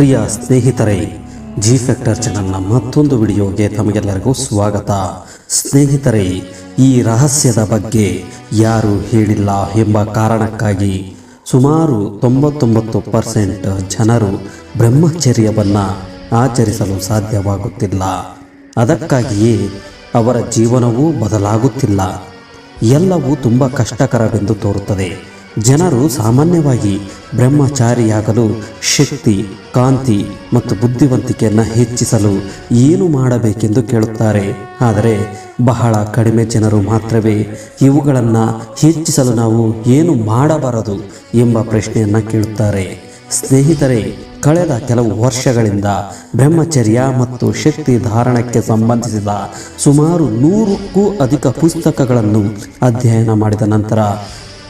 ಪ್ರಿಯ ಸ್ನೇಹಿತರೇ, G factor ಚಾನಲ್ನ ಮತ್ತೊಂದು ವಿಡಿಯೋಗೆ ತಮಗೆಲ್ಲರಿಗೂ ಸ್ವಾಗತ. ಸ್ನೇಹಿತರೇ, ಈ ರಹಸ್ಯದ ಬಗ್ಗೆ ಯಾರು ಹೇಳಿಲ್ಲ ಎಂಬ ಕಾರಣಕ್ಕಾಗಿ ಸುಮಾರು ತೊಂಬತ್ತೊಂಬತ್ತು ಪರ್ಸೆಂಟ್ ಜನರು ಬ್ರಹ್ಮಚರ್ಯವನ್ನು ಆಚರಿಸಲು ಸಾಧ್ಯವಾಗುತ್ತಿಲ್ಲ. ಅದಕ್ಕಾಗಿಯೇ ಅವರ ಜೀವನವೂ ಬದಲಾಗುತ್ತಿಲ್ಲ. ಎಲ್ಲವೂ ತುಂಬ ಕಷ್ಟಕರವೆಂದು ತೋರುತ್ತದೆ. ಜನರು ಸಾಮಾನ್ಯವಾಗಿ ಬ್ರಹ್ಮಚಾರಿಯಾಗಲು ಶಕ್ತಿ, ಕಾಂತಿ ಮತ್ತು ಬುದ್ಧಿವಂತಿಕೆಯನ್ನು ಹೆಚ್ಚಿಸಲು ಏನು ಮಾಡಬೇಕೆಂದು ಕೇಳುತ್ತಾರೆ. ಆದರೆ ಬಹಳ ಕಡಿಮೆ ಜನರು ಮಾತ್ರವೇ ಇವುಗಳನ್ನು ಹೆಚ್ಚಿಸಲು ನಾವು ಏನು ಮಾಡಬಾರದು ಎಂಬ ಪ್ರಶ್ನೆಯನ್ನು ಕೇಳುತ್ತಾರೆ. ಸ್ನೇಹಿತರೆ, ಕಳೆದ ಕೆಲವು ವರ್ಷಗಳಿಂದ ಬ್ರಹ್ಮಚರ್ಯ ಮತ್ತು ಶಕ್ತಿ ಧಾರಣಕ್ಕೆ ಸಂಬಂಧಿಸಿದ ಸುಮಾರು ನೂರಕ್ಕೂ ಅಧಿಕ ಪುಸ್ತಕಗಳನ್ನು ಅಧ್ಯಯನ ಮಾಡಿದ ನಂತರ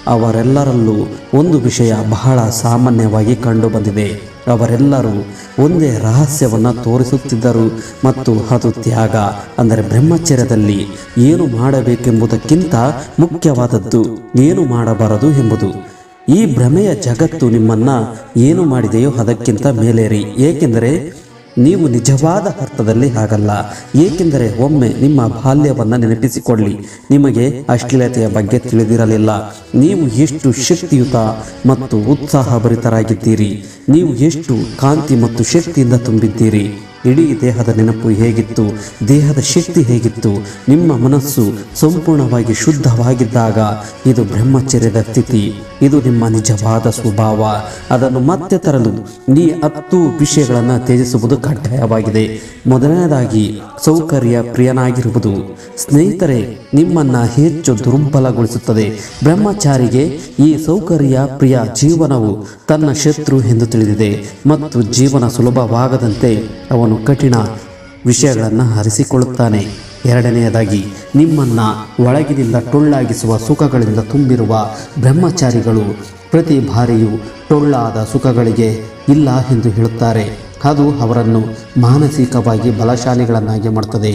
ಅವರೆಲ್ಲರಲ್ಲೂ ಒಂದು ವಿಷಯ ಬಹಳ ಸಾಮಾನ್ಯವಾಗಿ ಕಂಡುಬಂದಿದೆ. ಅವರೆಲ್ಲರೂ ಒಂದೇ ರಹಸ್ಯವನ್ನು ತೋರಿಸುತ್ತಿದ್ದರು ಮತ್ತು ಅದು ತ್ಯಾಗ, ಅಂದರೆ ಬ್ರಹ್ಮಚರ್ಯದಲ್ಲಿ ಏನು ಮಾಡಬೇಕೆಂಬುದಕ್ಕಿಂತ ಮುಖ್ಯವಾದದ್ದು ಏನು ಮಾಡಬಾರದು ಎಂಬುದು. ಈ ಭ್ರಮೆಯ ಜಗತ್ತು ನಿಮ್ಮನ್ನ ಏನು ಮಾಡಿದೆಯೋ ಅದಕ್ಕಿಂತ ಮೇಲೇರಿ, ಏಕೆಂದರೆ ನೀವು ನಿಜವಾದ ಅರ್ಥದಲ್ಲಿ ಹಾಗಲ್ಲ, ಏಕೆಂದರೆ ಒಮ್ಮೆ ನಿಮ್ಮ ಬಾಲ್ಯವನ್ನು ನೆನಪಿಸಿಕೊಳ್ಳಿ. ನಿಮಗೆ ಅಶ್ಲೀಲತೆಯ ಬಗ್ಗೆ ತಿಳಿದಿರಲಿಲ್ಲ. ನೀವು ಎಷ್ಟು ಶಕ್ತಿಯುತ ಮತ್ತು ಉತ್ಸಾಹಭರಿತರಾಗಿದ್ದೀರಿ. ನೀವು ಎಷ್ಟು ಕಾಂತಿ ಮತ್ತು ಶಕ್ತಿಯಿಂದ ತುಂಬಿದ್ದೀರಿ? ಇಡೀ ದೇಹದ ನೆನಪು ಹೇಗಿತ್ತು? ದೇಹದ ಶಕ್ತಿ ಹೇಗಿತ್ತು? ನಿಮ್ಮ ಮನಸ್ಸು ಸಂಪೂರ್ಣವಾಗಿ ಶುದ್ಧವಾಗಿದ್ದಾಗ ಇದು ಬ್ರಹ್ಮಚರ್ಯದ ಸ್ಥಿತಿ. ಇದು ನಿಮ್ಮ ನಿಜವಾದ ಸ್ವಭಾವ. ಅದನ್ನು ಮತ್ತೆ ತರಲು ಈ ಹತ್ತು ವಿಷಯಗಳನ್ನು ತ್ಯಜಿಸುವುದು ಕಡ್ಡಾಯವಾಗಿದೆ. ಮೊದಲನೇದಾಗಿ, ಸೌಕರ್ಯ ಪ್ರಿಯನಾಗಿರುವುದು. ಸ್ನೇಹಿತರೆ, ನಿಮ್ಮನ್ನು ಹೆಚ್ಚು ದುರ್ಬಲಗೊಳಿಸುತ್ತದೆ. ಬ್ರಹ್ಮಚಾರಿಗೆ ಈ ಸೌಕರ್ಯ ಪ್ರಿಯ ಜೀವನವು ತನ್ನ ಶತ್ರು ಎಂದು ತಿಳಿದಿದೆ ಮತ್ತು ಜೀವನ ಸುಲಭವಾಗದಂತೆ ಅವನು ಕಠಿಣ ವಿಷಯಗಳನ್ನು ಹರಿಸಿಕೊಳ್ಳುತ್ತಾನೆ. ಎರಡನೆಯದಾಗಿ, ನಿಮ್ಮನ್ನ ಒಳಗಿನಿಂದ ಟೊಳ್ಳಾಗಿಸುವ ಸುಖಗಳಿಂದ ತುಂಬಿರುವ ಬ್ರಹ್ಮಚಾರಿಗಳು ಪ್ರತಿ ಬಾರಿಯೂ ಟೊಳ್ಳಾದ ಸುಖಗಳಿಗೆ ಇಲ್ಲ ಎಂದು ಹೇಳುತ್ತಾರೆ. ಅದು ಅವರನ್ನು ಮಾನಸಿಕವಾಗಿ ಬಲಶಾಲಿಗಳನ್ನಾಗಿ ಮಾಡುತ್ತದೆ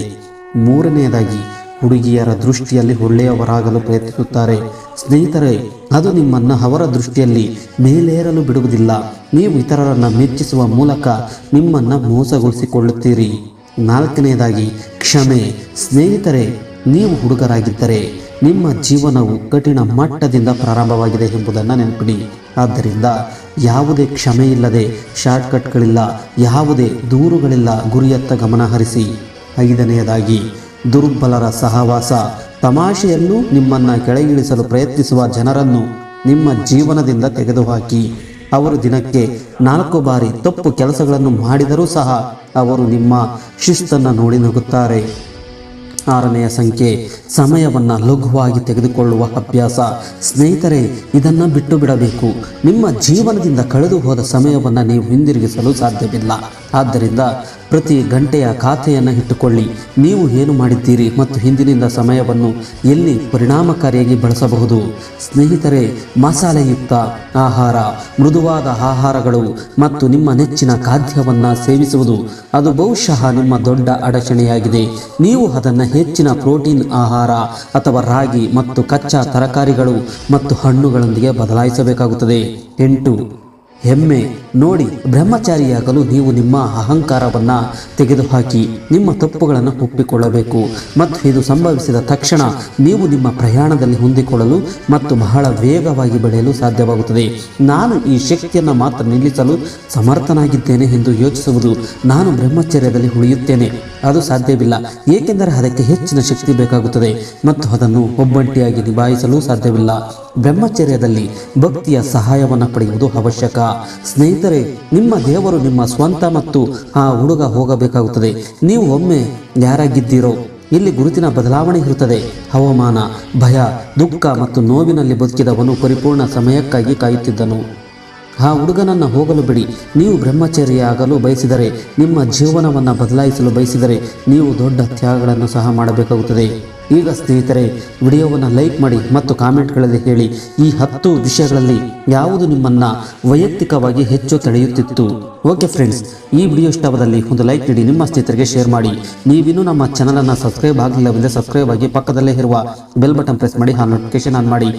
ಮೂರನೆಯದಾಗಿ ಹುಡುಗಿಯರ ದೃಷ್ಟಿಯಲ್ಲಿ ಒಳ್ಳೆಯವರಾಗಲು ಪ್ರಯತ್ನಿಸುತ್ತಾರೆ. ಸ್ನೇಹಿತರೆ, ಅದು ನಿಮ್ಮನ್ನ ಅವರ ದೃಷ್ಟಿಯಲ್ಲಿ ಮೇಲೇರಲು ಬಿಡುವುದಿಲ್ಲ. ನೀವು ಇತರರನ್ನ ಮೆಚ್ಚಿಸುವ ಮೂಲಕ ನಿಮ್ಮನ್ನ ಮೋಸಗೊಳಿಸಿಕೊಳ್ಳುತ್ತೀರಿ. ನಾಲ್ಕನೆಯದಾಗಿ ಕ್ಷಮೆ. ಸ್ನೇಹಿತರೆ, ನೀವು ಹುಡುಗರಾಗಿದ್ದರೆ ನಿಮ್ಮ ಜೀವನವು ಕಠಿಣ ಮಟ್ಟದಿಂದ ಪ್ರಾರಂಭವಾಗಿದೆ ಎಂಬುದನ್ನು ನೆನಪಿಡಿ. ಆದ್ದರಿಂದ ಯಾವುದೇ ಕ್ಷಮೆ ಇಲ್ಲದೆ ಶಾರ್ಟ್ಕಟ್ಗಳಿಲ್ಲ, ಯಾವುದೇ ದೂರುಗಳಿಲ್ಲ ಗುರಿಯತ್ತ ಗಮನ ಹರಿಸಿ ಐದನೆಯದಾಗಿ ದುರ್ಬಲರ ಸಹವಾಸ ತಮಾಷೆಯಲ್ಲೂ ನಿಮ್ಮನ್ನು ಕೆಳಗಿಳಿಸಲು ಪ್ರಯತ್ನಿಸುವ ಜನರನ್ನು ನಿಮ್ಮ ಜೀವನದಿಂದ ತೆಗೆದುಹಾಕಿ. ಅವರು ದಿನಕ್ಕೆ ನಾಲ್ಕು ಬಾರಿ ತಪ್ಪು ಕೆಲಸಗಳನ್ನು ಮಾಡಿದರೂ ಸಹ ಅವರು ನಿಮ್ಮ ಶಿಸ್ತನ್ನು ನೋಡಿ ನಗುತ್ತಾರೆ. ಆರನೆಯ ಸಂಖ್ಯೆ, ಸಮಯವನ್ನು ಲಘುವಾಗಿ ತೆಗೆದುಕೊಳ್ಳುವ ಅಭ್ಯಾಸ. ಸ್ನೇಹಿತರೆ, ಇದನ್ನು ಬಿಟ್ಟು ಬಿಡಬೇಕು. ನಿಮ್ಮ ಜೀವನದಿಂದ ಕಳೆದು ಹೋದ ಸಮಯವನ್ನು ನೀವು ಹಿಂದಿರುಗಿಸಲು ಸಾಧ್ಯವಿಲ್ಲ. ಆದ್ದರಿಂದ ಪ್ರತಿ ಗಂಟೆಯ ಖಾತೆಯನ್ನು ಇಟ್ಟುಕೊಳ್ಳಿ. ನೀವು ಏನು ಮಾಡಿದ್ದೀರಿ ಮತ್ತು ಹಿಂದಿನಿಂದ ಸಮಯವನ್ನು ಎಲ್ಲಿ ಪರಿಣಾಮಕಾರಿಯಾಗಿ ಬಳಸಬಹುದು? ಸ್ನೇಹಿತರೆ, ಮಸಾಲೆಯುಕ್ತ ಆಹಾರ, ಮೃದುವಾದ ಆಹಾರಗಳು ಮತ್ತು ನಿಮ್ಮ ನೆಚ್ಚಿನ ಖಾದ್ಯವನ್ನು ಸೇವಿಸುವುದು, ಅದು ಬಹುಶಃ ನಿಮ್ಮ ದೊಡ್ಡ ಅಡಚಣೆಯಾಗಿದೆ. ನೀವು ಅದನ್ನು ಹೆಚ್ಚಿನ ಪ್ರೋಟೀನ್, ಆಹಾರ ಅಥವಾ ರಾಗಿ ಮತ್ತು ಕಚ್ಚಾ ತರಕಾರಿಗಳು ಮತ್ತು ಹಣ್ಣುಗಳೊಂದಿಗೆ ಬದಲಾಯಿಸಬೇಕಾಗುತ್ತದೆ. ಎಂಟು ಹೆಮ್ಮೆ ನೋಡಿ ಬ್ರಹ್ಮಚಾರಿಯಾಗಲು ನೀವು ನಿಮ್ಮ ಅಹಂಕಾರವನ್ನು ತೆಗೆದುಹಾಕಿ ನಿಮ್ಮ ತಪ್ಪುಗಳನ್ನು ಒಪ್ಪಿಕೊಳ್ಳಬೇಕು. ಮತ್ತು ಇದು ಸಂಭವಿಸಿದ ತಕ್ಷಣ ನೀವು ನಿಮ್ಮ ಪ್ರಯಾಣದಲ್ಲಿ ಹೊಂದಿಕೊಳ್ಳಲು ಮತ್ತು ಬಹಳ ವೇಗವಾಗಿ ಬೆಳೆಯಲು ಸಾಧ್ಯವಾಗುತ್ತದೆ. ನಾನು ಈ ಶಕ್ತಿಯನ್ನು ಮಾತ್ರ ನಿಲ್ಲಿಸಲು ಸಮರ್ಥನಾಗಿದ್ದೇನೆ ಎಂದು ಯೋಚಿಸುವುದು ನಾನು ಬ್ರಹ್ಮಚರ್ಯದಲ್ಲಿ ಉಳಿಯುತ್ತೇನೆ. ಅದು ಸಾಧ್ಯವಿಲ್ಲ, ಏಕೆಂದರೆ ಅದಕ್ಕೆ ಹೆಚ್ಚಿನ ಶಕ್ತಿ ಬೇಕಾಗುತ್ತದೆ ಮತ್ತು ಅದನ್ನು ಒಬ್ಬಂಟಿಯಾಗಿ ನಿಭಾಯಿಸಲು ಸಾಧ್ಯವಿಲ್ಲ. ಬ್ರಹ್ಮಚರ್ಯದಲ್ಲಿ ಭಕ್ತಿಯ ಸಹಾಯವನ್ನು ಪಡೆಯುವುದು ಅವಶ್ಯಕ. ಸ್ನೇಹಿತರೆ, ನಿಮ್ಮ ದೇವರು ನಿಮ್ಮ ಸ್ವಂತ ಮತ್ತು ಆ ಹುಡುಗ ಹೋಗಬೇಕಾಗುತ್ತದೆ. ನೀವು ಒಮ್ಮೆ ಯಾರಾಗಿದ್ದೀರೋ, ಇಲ್ಲಿ ಗುರುತಿನ ಬದಲಾವಣೆ ಇರುತ್ತದೆ. ಹವಾಮಾನ, ಭಯ, ದುಃಖ ಮತ್ತು ನೋವಿನಲ್ಲಿ ಬದುಕಿದವನು ಪರಿಪೂರ್ಣ ಸಮಯಕ್ಕಾಗಿ ಕಾಯುತ್ತಿದ್ದನು. ಆ ಹುಡುಗನನ್ನು ಹೋಗಲು ಬಿಡಿ. ನೀವು ಬ್ರಹ್ಮಚರ್ಯ ಆಗಲು ಬಯಸಿದರೆ, ನಿಮ್ಮ ಜೀವನವನ್ನು ಬದಲಾಯಿಸಲು ಬಯಸಿದರೆ, ನೀವು ದೊಡ್ಡ ತ್ಯಾಗಗಳನ್ನು ಸಹ ಮಾಡಬೇಕಾಗುತ್ತದೆ. ಈಗ ಸ್ನೇಹಿತರೆ, ವಿಡಿಯೋವನ್ನು ಲೈಕ್ ಮಾಡಿ ಮತ್ತು ಕಾಮೆಂಟ್ಗಳಲ್ಲಿ ಹೇಳಿ. ಈ ಹತ್ತು ವಿಷಯಗಳಲ್ಲಿ ಯಾವುದು ನಿಮ್ಮನ್ನು ವೈಯಕ್ತಿಕವಾಗಿ ಹೆಚ್ಚು ತಡೆಯುತ್ತಿತ್ತು? ಓಕೆ ಫ್ರೆಂಡ್ಸ್, ಈ ವಿಡಿಯೋ ಇಷ್ಟವಾದಲ್ಲಿ ಒಂದು ಲೈಕ್ ನೀಡಿ, ನಿಮ್ಮ ಸ್ನೇಹಿತರಿಗೆ ಶೇರ್ ಮಾಡಿ. ನೀವಿನ್ನೂ ನಮ್ಮ ಚಾನಲನ್ನು ಸಬ್ಸ್ಕ್ರೈಬ್ ಆಗಲಿಲ್ಲವೆಂದರೆ ಸಬ್ಸ್ಕ್ರೈಬ್ ಆಗಿ ಪಕ್ಕದಲ್ಲೇ ಇರುವ ಬೆಲ್ ಬಟನ್ ಪ್ರೆಸ್ ಮಾಡಿ, ಆ ನೋಟಿಫಿಕೇಶನ್ ಆನ್ ಮಾಡಿ.